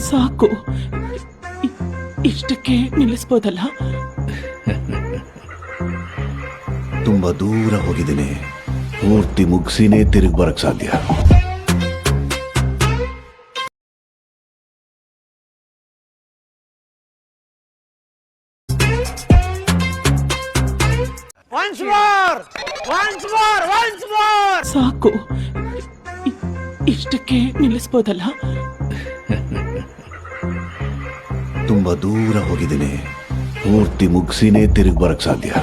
ಸಾಕು ಇ- ಇಷ್ಟಕ್ಕೆ ನಿಲ್ಲಿಸ್ಬೋದಲ್ಲ ತುಂಬಾ ದೂರ ಹೋಗಿದ್ದೀನಿ ಪೂರ್ತಿ ಮುಗಿಸಿನೇ ತಿರುಗಿ ಬರಕ್ ಸಾಧ್ಯ Once more! Once more! Once more! ಸಾಕು ಇ- ಇಷ್ಟಕ್ಕೆ ನಿಲ್ಲಿಸ್ಬೋದಲ್ಲ ತುಂಬಾ ದೂರ ಹೋಗಿದ್ದೀನಿ. ಪೂರ್ತಿ ಮುಗಿಸಿನೇ ತಿರುಗಿ ಬರಕ್ ಸಾಧ್ಯ.